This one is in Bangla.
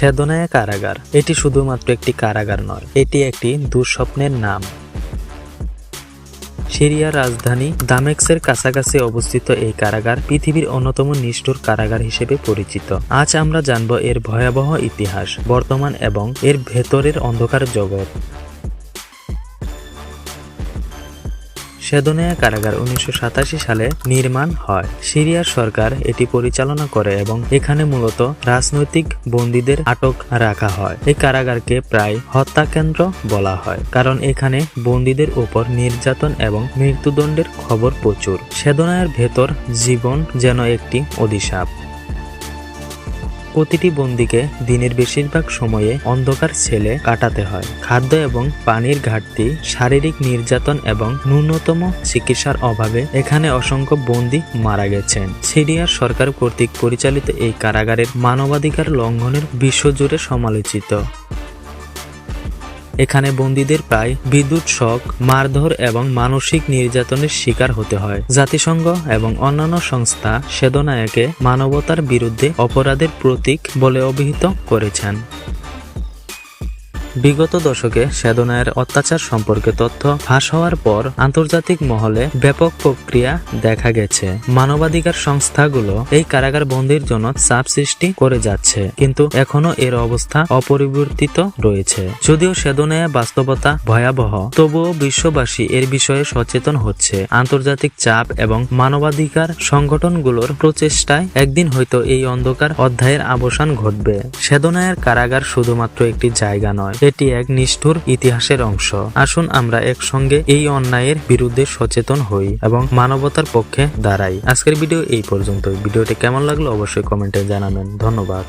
সেদনায়া কারাগার। এটি শুধুমাত্র একটি কারাগার নয়, এটি একটি দুঃস্বপ্নের নাম। সিরিয়ার রাজধানী দামেক্সের কাছাকাছি অবস্থিত এই কারাগার পৃথিবীর অন্যতম নিষ্ঠুর কারাগার হিসেবে পরিচিত। আজ আমরা জানব এর ভয়াবহ ইতিহাস, বর্তমান এবং এর ভেতরের অন্ধকার জগৎ। সেদনেয়া কারাগার উনিশশো সাতাশি সালে নির্মাণ হয়। সিরিয়ার সরকার এটি পরিচালনা করে এবং এখানে মূলত রাজনৈতিক বন্দীদের আটক রাখা হয়। এই কারাগারকে প্রায় হত্যাকেন্দ্র বলা হয়, কারণ এখানে বন্দীদের উপর নির্যাতন এবং মৃত্যুদণ্ডের খবর প্রচুর। সেদনায়ের ভেতর জীবন যেন একটি অধিশাপ। প্রতিটি বন্দিকে দিনের বেশিরভাগ সময়ে অন্ধকার ছেলে কাটাতে হয়। খাদ্য এবং পানির ঘাটতি, শারীরিক নির্যাতন এবং ন্যূনতম চিকিৎসার অভাবে এখানে অসংখ্য বন্দি মারা গেছেন। সিরিয়ার সরকার কর্তৃক পরিচালিত এই কারাগারের মানবাধিকার লঙ্ঘনের বিশ্বজুড়ে সমালোচিত। এখানে বন্দীদের প্রায় বিদ্যুৎ শক, মারধর এবং মানসিক নির্যাতনের শিকার হতে হয়। জাতিসংঘ এবং অন্যান্য সংস্থা সেদনায়কে মানবতার বিরুদ্ধে অপরাধের প্রতীক বলে অভিহিত করেছেন। বিগত দশকে সেদনায়ের অত্যাচার সম্পর্কে তথ্য ফাঁস হওয়ার পর আন্তর্জাতিক মহলে ব্যাপক প্রক্রিয়া দেখা গেছে। মানবাধিকার সংস্থাগুলো এই কারাগার বন্দির জন্য চাপ সৃষ্টি করে যাচ্ছে, কিন্তু এখনও এর অবস্থা অপরিবর্তিত রয়েছে। যদিও সেদনায়া বাস্তবতা ভয়াবহ, তবুও বিশ্ববাসী এর বিষয়ে সচেতন হচ্ছে। আন্তর্জাতিক চাপ এবং মানবাধিকার সংগঠনগুলোর প্রচেষ্টায় একদিন হয়তো এই অন্ধকার অধ্যায়ের অবসান ঘটবে। সেদনায়ের কারাগার শুধুমাত্র একটি জায়গা নয় এটি এক নিষ্ঠুর ইতিহাসের অংশ। আসুন আমরা একসঙ্গে এই অন্যায়ের বিরুদ্ধে সচেতন হই এবং মানবতার পক্ষে দাঁড়াই। আজকের ভিডিও এই পর্যন্ত ভিডিওটি কেমন লাগল অবশ্যই কমেন্টে জানাবেন। ধন্যবাদ।